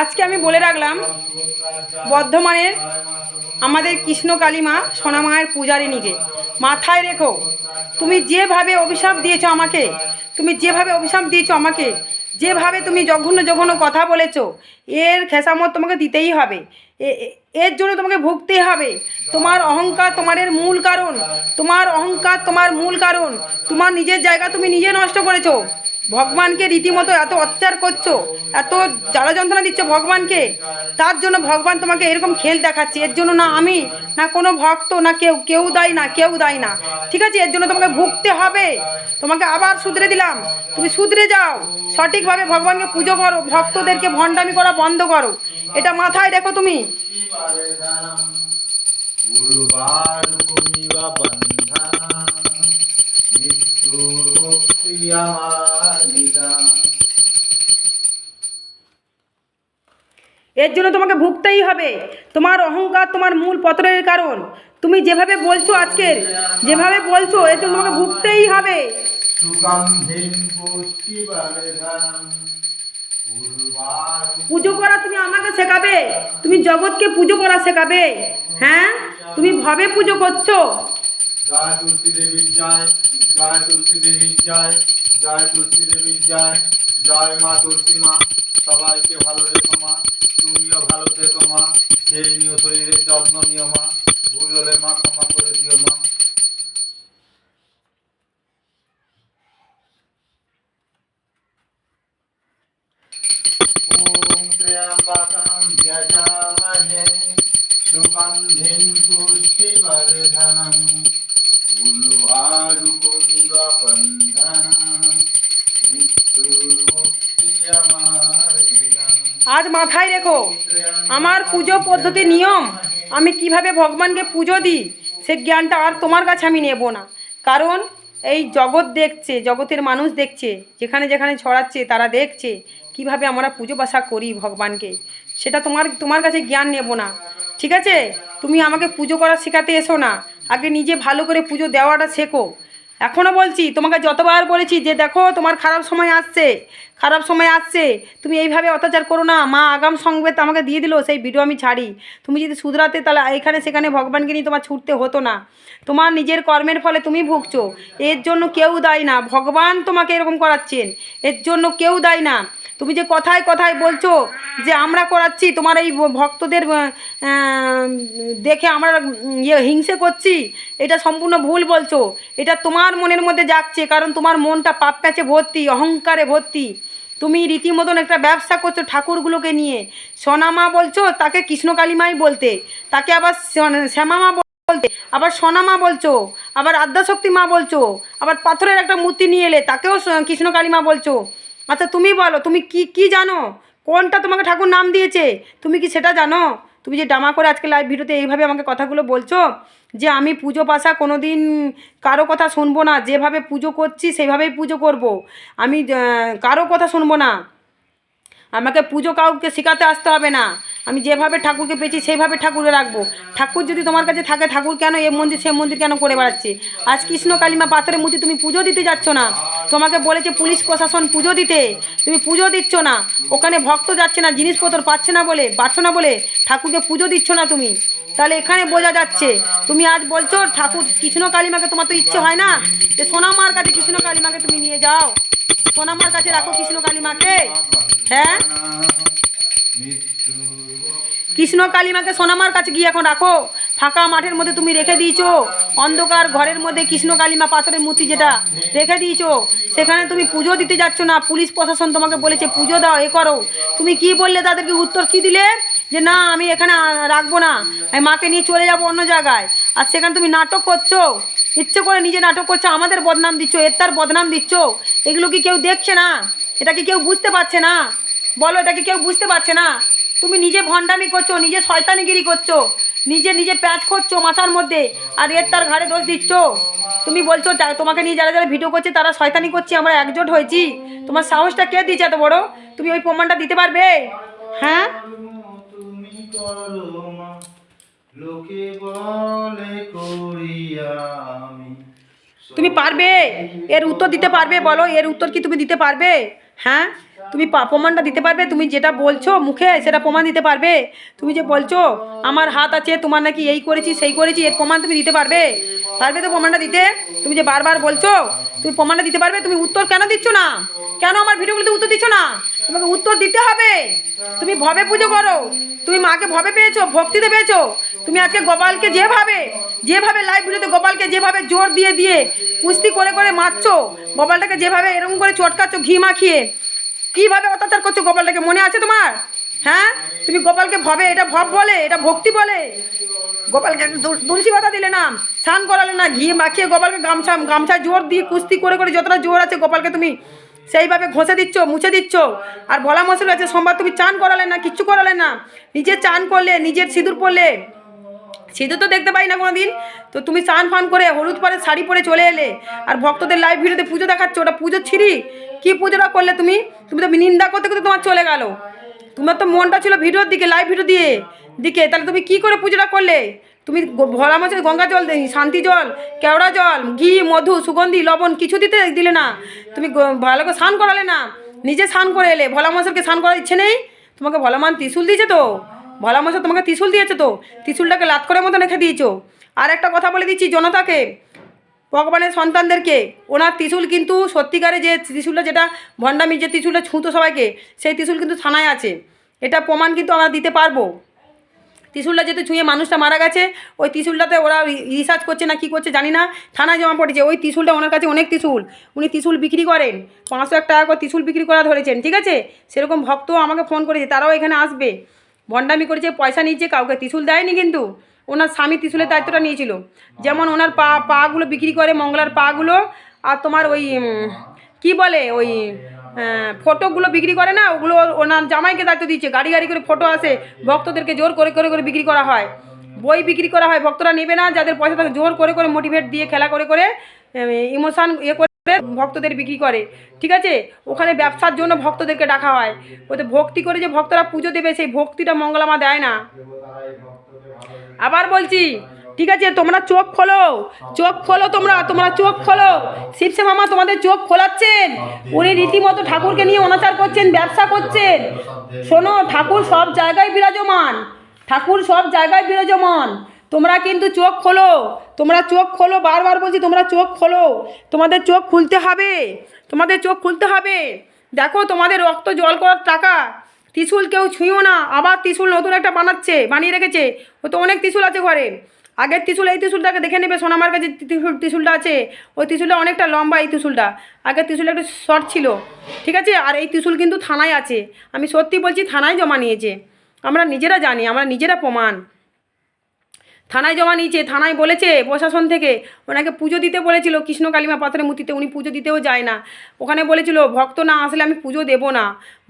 আজকে আমি বলে রাখলাম, বর্ধমানের আমাদের কৃষ্ণ কালীমা সোনা মায়ের পূজারিনীকে মাথায় রেখো, তুমি যেভাবে অভিশাপ দিয়েছ আমাকে, তুমি যেভাবে অভিশাপ দিয়েছ আমাকে, যেভাবে তুমি জঘন্য জঘন্য কথা বলেছ, এর খেসামত তোমাকে দিতেই হবে। এর জন্য তোমাকে ভুগতেই হবে। তোমার অহংকার তোমার এর মূল কারণ। তোমার অহংকার তোমার মূল কারণ। তোমার নিজের জায়গা তুমি নিজে নষ্ট করেছ। ভগবানকে রীতিমতো এত অত্যাচার করছ, এত জ্বালা যন্ত্রণা দিচ্ছ ভগবানকে। তার জন্য ভগবান তোমাকে এরকম খেল দেখাচ্ছে। এর জন্য না আমি, না কোনো ভক্ত, না কেউ কেউ দায় না, কেউ দায় না। ঠিক আছে? এর জন্য তোমাকে ভুগতে হবে। তোমাকে আবার শুধরে দিলাম। তুমি শুধরে যাও। সঠিকভাবে ভগবানকে পুজো করো। ভক্তদেরকে ভণ্ডামি করা বন্ধ করো। এটা মাথায় দেখো তুমি। বন্ধনা আমার নিদান এর জন্য তোমাকে ভুগতেই হবে। তোমার অহংকার তোমার মূল পত্রের কারণ। তুমি যেভাবে বলছো আজকের যেভাবে বলছো এর জন্য তোমাকে ভুগতেই হবে। পুজো করা তুমি আমাকে শেখাবে। তুমি জগৎকে পুজো করা শেখাবে। হ্যাঁ? তুমি ভাবে পুজো করছ। জয় তুলসী দেবীর জয় জয় তুলসী দেবীর জয় জয় তুলসী দেবীর জয় জয় মা তুলসী মা সবাইকে ভালো রেখো মা তুমিও ভালো থেকো মা সেই নিয়ে শরীরের যত্ন নিও মা ভুল হলে মা ক্ষমা করে দিও মা ॐ त्र्यम्बकं यजामहे सुगन्धिं पुष्टिवर्धनम् আজ মাথায় রেখো আমার পুজো পদ্ধতি নিয়ম, আমি কীভাবে ভগবানকে পুজো দিই, সে জ্ঞানটা আর তোমার কাছে আমি নেব না। কারণ এই জগৎ দেখছে, জগতের মানুষ দেখছে, যেখানে যেখানে ছড়াচ্ছে, তারা দেখছে, কীভাবে আমরা পুজো বাসা করি ভগবানকে। সেটা তোমার তোমার কাছে জ্ঞান নেব না। ঠিক আছে? তুমি আমাকে পুজো করা শেখাতে এসো না। আগে নিজে ভালো করে পুজো দেওয়াটা শেখো। এখনও বলছি, তোমাকে যতবার বলেছি যে দেখো তোমার খারাপ সময় আসছে খারাপ সময় আসছে। তুমি এইভাবে অত্যাচার করো না। মা আগাম সংবেদ আমাকে দিয়ে দিলো, সেই ভিডিও আমি ছাড়ি। তুমি যদি শুধরাতে তাহলে এখানে সেখানে ভগবানকে নিয়ে তোমার ছুটতে হতো না। তোমার নিজের কর্মের ফলে তুমি ভুগছো। এর জন্য কেউ দায়ী না। ভগবান তোমাকে এরকম করাচ্ছেন। এর জন্য কেউ দায়ী না। তুমি যে কথায় কথায় বলছো যে আমরা করাচ্ছি, তোমার এই ভক্তদের দেখে আমরা ইয়ে হিংসে করছি, এটা সম্পূর্ণ ভুল বলছো। এটা তোমার মনের মধ্যে যাচ্ছে কারণ তোমার মনটা পাপ প্যাচে ভর্তি, অহংকারে ভর্তি। তুমি রীতিমতন একটা ব্যবসা করছ ঠাকুরগুলোকে নিয়ে। সোনামা বলছো তাকে কৃষ্ণকালীমাই বলতে, তাকে আবার শ্যাম- শ্যামামা বলতে, আবার সোনামা বলছো, আবার আদ্যাশক্তি মা বলছো, আবার পাথরের একটা মূর্তি নিয়ে এলে তাকেও স- কৃষ্ণকালী মা বলছো। আচ্ছা তুমি বলো, তুমি কি কি জানো? কোনটা তোমাকে ঠাকুর নাম দিয়েছে? তুমি কি সেটা জানো? তুমি যে ডামা করে আজকে লাইভ ভিডিওতে এইভাবে আমাকে কথাগুলো বলছো যে আমি পুজো পাশা কোনো দিন কারও কথা শুনব না, যেভাবে পুজো করছি সেভাবেই পুজো করব। আমি কারও কথা শুনব না। আমাকে পুজো কাউকে শেখাতে আসতে হবে না। আমি যেভাবে ঠাকুরকে পেয়েছি সেইভাবে ঠাকুরকে রাখব। ঠাকুর যদি তোমার কাছে থাকে, ঠাকুর কেন এ মন্দির সে মন্দির কেন করে বেড়াচ্ছে? আজ কৃষ্ণ কালিমা পাথরের মূর্তি তুমি পুজো দিতে যাচ্ছ না। তোমাকে বলেছে পুলিশ প্রশাসন পুজো দিতে। তুমি পুজো দিচ্ছ না। ওখানে ভক্ত যাচ্ছে না, জিনিসপত্র পাচ্ছে না বলে, পাচ্ছ না বলে ঠাকুরকে পুজো দিচ্ছ না তুমি। তাহলে এখানে বোঝা যাচ্ছে। তুমি আজ বলছো, ঠাকুর, কৃষ্ণ কালিমাকে তোমার তো ইচ্ছে হয় না? যে সোনামার কাছে কৃষ্ণ কালিমাকে তুমি নিয়ে যাও। সোনামার কাছে রাখো কৃষ্ণ কালিমাকে। হ্যাঁ? কৃষ্ণ কালিমাকে সোনামার কাছে গিয়ে এখন রাখো। ফাঁকা মাঠের মধ্যে তুমি রেখে দিয়েছ। অন্ধকার ঘরের মধ্যে কৃষ্ণ কালিমা পাথরের মূর্তি যেটা রেখে দিয়েছ, সেখানে তুমি পুজো দিতে যাচ্ছ না। পুলিশ প্রশাসন তোমাকে বলেছে, পুজো দাও, এ করো। তুমি কি বললে, তাদেরকে উত্তর কি দিলে? যে না, আমি এখানে রাখব না। আমি মাকে নিয়ে চলে যাব অন্য জায়গায়। আর সেখানে তুমি নাটক করছ। ইচ্ছে করে নিজে নাটক করছ, আমাদের বদনাম দিচ্ছ, এর তার বদনাম দিচ্ছ। এগুলো কি কেউ দেখছে না? এটা কি কেউ বুঝতে পারছে না? বলো, এটা কি কেউ বুঝতে পারছে না? তুমি নিজে ভণ্ডামি করছ, নিজে শয়তানিগিরি করছ। নিজে নিজে প্যাচ করছ মাথার মধ্যে, আর এর তার ঘাড়ে দোষ দিচ্ছ। তুমি বলছো তোমাকে নিয়ে যারা যারা ভিডিও করছে, তারা শয়তানি করছি, আমরা একজোট হয়েছি। তোমার সাহসটা কে দিচ্ছে এত বড়? তুমি ওই প্রমাণটা দিতে পারবে? হ্যাঁ? তুমি মা লোকে বলে করিয়া আমি তুমি পারবে? এর উত্তর দিতে পারবে? বলো এর উত্তর কি তুমি দিতে পারবে? হ্যাঁ? তুমি প্রমাণটা দিতে পারবে? তুমি যেটা বলছো মুখে সেটা প্রমাণ দিতে পারবে? তুমি যে বলছো আমার হাত আছে তোমার নাকি এই করেছি সেই করেছি এর প্রমাণ তুমি দিতে পারবে? পারবে তো প্রমাণটা দিতে? তুমি যে বারবার বলছো তুমি প্রমাণটা দিতে পারবে? তুমি উত্তর কেন দিচ্ছ না? কেন আমার ভিডিওগুলোতে উত্তর দিচ্ছ না? তোমাকে উত্তর দিতে হবে। তুমি ভবে পুজো করো। তুমি মাকে ভবে পেয়েছ, ভক্তিতে পেয়েছ। তুমি আজকে গোপালকে যেভাবে যেভাবে লাইভ ভিডিওতে গোপালকে যেভাবে জোর দিয়ে দিয়ে কুস্তি করে করে মারছো, গোপালটাকে যেভাবে এরকম করে চটকাচ্ছ, ঘি মাখিয়ে, কীভাবে অত্যাচার করছ গোপালটাকে, মনে আছে তোমার? হ্যাঁ? তুমি গোপালকে ভবে, এটা ভব বলে, এটা ভক্তি বলে। গোপালকে তুলসী পাতা দিলে না, স্নান করালে না, ঘি মাখিয়ে গোপালকে গামছা গামছা জোর দিয়ে কুস্তি করে করে যতটা জোর আছে গোপালকে তুমি সেইভাবে ঘষে দিচ্ছ, মুছে দিচ্ছ। আর ভোলা মশলা আছে, সোমবার তুমি চান করালে না, কিচ্ছু করালে না। নিজে চান করলে, নিজের সিঁদুর পরলে। সিঁদুর তো দেখতে পাই না কোনো দিন তো তুমি চান ফান করে হলুদ পরে শাড়ি পরে চলে এলে, আর ভক্তদের লাইভ ভিডিওতে পুজো দেখাচ্ছ, ওটা পুজো ছিঁড়ি কী পুজোটা করলে তুমি? তুমি তো নিন্দা করতে করতে তোমার চলে গেলো। তোমার তো মনটা ছিল ভিডিওর দিকে লাইভ ভিডিও দিয়ে। দিকে, তাহলে তুমি কি করে পুজোটা করলে? তুমি ভোলা মাছের গঙ্গা জল দেই শান্তি জল, কেওড়া জল, ঘি, মধু, সুগন্ধি, লবণ কিছু দিতে দিলে না। তুমি ভালো করে স্নান করালে না, নিজে স্নান করে এলে। ভোলা মাছেরকে স্নান করার ইচ্ছে নেই? তোমাকে ভোলামান ত্রিশুল দিয়েছে তো? ভোলা মাছ তোমাকে ত্রিশুল দিয়েছে তো? ত্রিশুলটাকে লাত করে মতো রেখে দিয়েছ। আর একটা কথা বলে দিচ্ছি জনতাকে, ভগবানের সন্তানদেরকে। ওনার ত্রিশুল কিন্তু সত্যিকারে যে ত্রিশুলটা যেটা ভণ্ডামি যে ত্রিশুলটা ছুঁতো সবাইকে, সেই ত্রিশুল কিন্তু থানায় আছে। এটা প্রমাণ কিন্তু আমরা দিতে পারব। ত্রিশুলটা যেহেতু ছুঁয়ে মানুষটা মারা গেছে, ওই ত্রিশুলটাতে ওরা রিসার্চ করছে না কি করছে জানি না, থানায় জমা পড়েছে। ওই ত্রিশুলটা ওনার কাছে অনেক ত্রিশুল। উনি ত্রিশুল বিক্রি করেন, পাঁচশো এক টাকা করে ত্রিশুল বিক্রি করা ধরেছেন, ঠিক আছে? সেরকম ভক্ত আমাকে ফোন করেছে, তারাও এখানে আসবে। ভণ্ডামি করেছে, পয়সা নিয়েছে কাউকে, ত্রিশুল দেয়নি কিন্তু। ওনার স্বামী ত্রিশুলের দায়িত্বটা নিয়েছিল। যেমন ওনার পা, পাগুলো বিক্রি করে, মঙ্গলার পাগুলো, আর তোমার ওই কি বলে ওই ফটোগুলো বিক্রি করে না, ওগুলো ওনার জামাইকে দায়িত্ব দিচ্ছে। গাড়ি গাড়ি করে ফটো আসে, ভক্তদেরকে জোর করে করে করে বিক্রি করা হয়। বই বিক্রি করা হয়, ভক্তরা নেবে না, যাদের পয়সা থাকে জোর করে করে মোটিভেট দিয়ে, খেলা করে করে ইমোশান ইয়ে করে ভক্তদের বিক্রি করে। ঠিক আছে? ওখানে ব্যবসার জন্য ভক্তদেরকে ডাকা হয়। ওতে ভক্তি করে যে ভক্তরা পুজো দেবে, সেই ভক্তিটা মঙ্গলামা দেয় না। আবার বলছি ঠিক আছে, তোমরা চোখ খোলো। চোখ খোলো তোমরা তোমরা চোখ খোলো। শিবসে মামা তোমাদের চোখ খোলাচ্ছেন। উনি রীতিমতো ঠাকুরকে নিয়ে অনাচার করছেন, ব্যবসা করছেন। শোনো, ঠাকুর সব জায়গায় বিরাজমান। ঠাকুর সব জায়গায় বিরাজমান। তোমরা কিন্তু চোখ খোলো। তোমরা চোখ খোলো, বারবার বলছি তোমরা চোখ খোলো। তোমাদের চোখ খুলতে হবে। তোমাদের চোখ খুলতে হবে। দেখো, তোমাদের রক্ত জল করার টাকা। ত্রিশুল কেউ ছুঁয়ো না। আবার ত্রিশুল নতুন একটা বানাচ্ছে, বানিয়ে রেখেছে। ও তো অনেক ত্রিশুল আছে ঘরে। আগের ত্রিশুল, এই ত্রিশুলটাকে দেখে নেবে সোনামার কাছে ত্রিশুল ত্রিশুলটা আছে, ওই ত্রিশুলটা অনেকটা লম্বা, এই ত্রিশুলটা। আগের ত্রিশুল একটু শর্ট ছিল, ঠিক আছে? আর এই ত্রিশুল কিন্তু থানায় আছে। আমি সত্যি বলছি, থানায় জমা নিয়েছে। আমরা নিজেরা জানি, আমরা নিজেরা প্রমাণ। থানায় জমা নিয়েছে, থানায় বলেছে, প্রশাসন থেকে। ওনাকে পুজো দিতে বলেছিল, কৃষ্ণ কালিমা পাথরের মূর্তিতে, উনি পুজো দিতেও যায় না। ওখানে বলেছিল, ভক্ত না আসলে আমি পুজো দেবো না।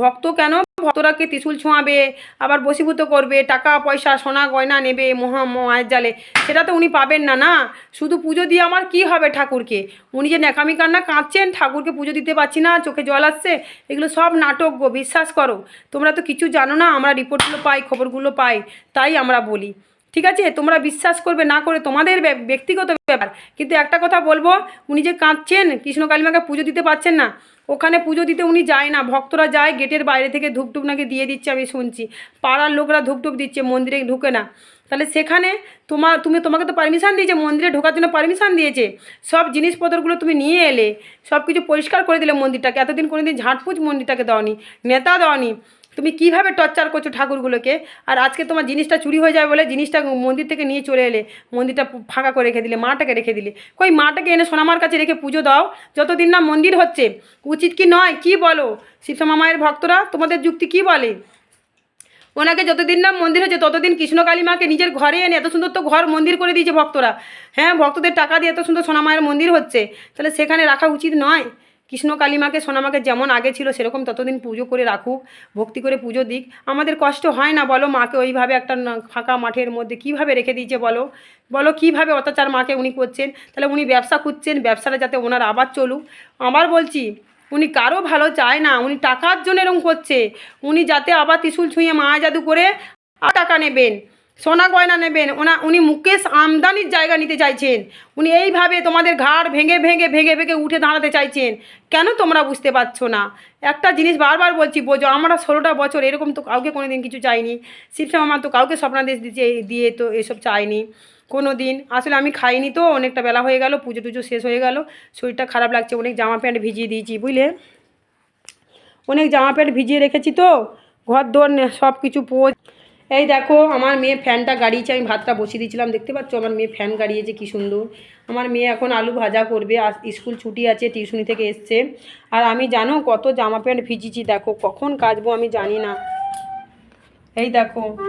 ভক্ত কেন ভক্তরাকে ত্রিশুল ছোঁয়াবে, আবার বসীভূত করবে, টাকা, পয়সা, সোনা, গয়না নেবে, মহা মায়ের জালে। সেটা তো উনি পাবেন না না? শুধু পুজো দিয়ে আমার কি হবে ঠাকুরকে? উনি যে ন্যাকামি কান্না কাঁদছেন, ঠাকুরকে পুজো দিতে পারছি না, চোখে জল আসছে, এগুলো সব নাটক গো, বিশ্বাস করো। তোমরা তো কিছু জানো না, আমরা রিপোর্টগুলো পাই, খবরগুলো পাই, তাই আমরা বলি। ঠিক আছে? তোমরা বিশ্বাস করবে, না করে তোমাদের ব্যক্তিগত ব্যাপার। কিন্তু একটা কথা বলব, উনি যে কাঁদছেন, কৃষ্ণ কালিমাকে পুজো দিতে পারছেন না ওখানে পুজো দিতে উনি যায় না। ভক্তরা যায়, গেটের বাইরে থেকে ধূপটুপ নাকি দিয়ে দিচ্ছে আমি শুনছি। পাড়ার লোকরা ধূপটুপ দিচ্ছে, মন্দিরে ঢুকে না। তাহলে সেখানে তোমার তুমি তোমাকে তো পারমিশান দিয়েছে, মন্দিরে ঢোকার জন্য পারমিশান দিয়েছে। সব জিনিসপত্রগুলো তুমি নিয়ে এলে সব কিছু পরিষ্কার করে দিলে মন্দিরটাকে। এতদিন কোনো দিন ঝাঁটপুঁচ মন্দিরটাকে দাওনি, নেতা দাওনি। তুমি কীভাবে টর্চার করছ ঠাকুরগুলোকে? আর আজকে তোমার জিনিসটা চুরি হয়ে যায় বলে জিনিসটা মন্দির থেকে নিয়ে চলে এলে, মন্দিরটা ফাঁকা করে রেখে দিলে, মাটাকে রেখে দিলে। কই মাটাকে এনে সোনামার কাছে রেখে পুজো দাও। যতদিন না মন্দির হচ্ছে, উচিত কি নয়? কি বলো? শিবসমা মায়ের ভক্তরা তোমাদের যুক্তি কি বলে? ওনাকে যতদিন না মন্দির হচ্ছে, ততদিন কৃষ্ণ কালী মাকে নিজের ঘরে এনে এত সুন্দর তো ঘর মন্দির করে দিয়েছে ভক্তরা। হ্যাঁ ভক্তদের টাকা দিয়ে এত সুন্দর সোনামায়ের মন্দির হচ্ছে, তাহলে সেখানে রাখা উচিত নয়? কৃষ্ণ কালীমাকে, সোনামাকে যেমন আগে ছিল, সেরকম ততদিন পুজো করে রাখুক, ভক্তি করে পুজো দিক। আমাদের কষ্ট হয় না, বলো মাকে ওইভাবে একটা ফাঁকা মাঠের মধ্যে কীভাবে রেখে দিয়েছে বলো? বলো কীভাবে অত্যাচার মাকে উনি করছেন? তাহলে উনি ব্যবসা খুঁজছেন, ব্যবসাটা যাতে ওনার আবার চলুক। আবার বলছি, উনি কারও ভালো চায় না, উনি টাকার জন্য এরকম করছে। উনি যাতে আবার ত্রিশুল ছুঁয়ে মা জাদু করে আর টাকা নেবেন। সোনা গয়না নেবেন, ওনা, উনি মুকেশ আমদানির জায়গা নিতে চাইছেন। উনি এইভাবে তোমাদের ঘাড় ভেঙে ভেঙে ভেঙে ভেঙে উঠে দাঁড়াতে চাইছেন। কেন তোমরা বুঝতে পারছ না? একটা জিনিস বারবার বলছি, বোঝো, আমরা ষোলোটা বছর এরকম তো কাউকে কোনো দিন কিছু চাইনি। শিবশ্যাম আমার তো কাউকে স্বপ্নাদেশ দিতে, দিয়ে তো এসব চাইনি কোনো দিন আসলে আমি খাইনি তো, অনেকটা বেলা হয়ে গেল, পুজো টুজো শেষ হয়ে গেল, শরীরটা খারাপ লাগছে, অনেক জামা প্যান্ট ভিজিয়ে দিয়েছি, বুঝলে? অনেক জামা প্যান্ট ভিজিয়ে রেখেছি তো ঘর দোর সব কিছু পোজ এই দেখো, আমার মেয়ে ফ্যানটা গাড়িয়েছে, আমি ভাতটা বসিয়ে দিয়েছিলাম। দেখতে পাচ্ছ আমার মেয়ে ফ্যান গাড়িয়েছে, কি সুন্দর। আমার মেয়ে এখন আলু ভাজা করবে, আর স্কুল ছুটি আছে, টিউশনি থেকে এসছে। আর আমি জানো কত জামা প্যান্ট ভিজিছি দেখো, কখন কাজবো আমি জানি না। এই দেখো।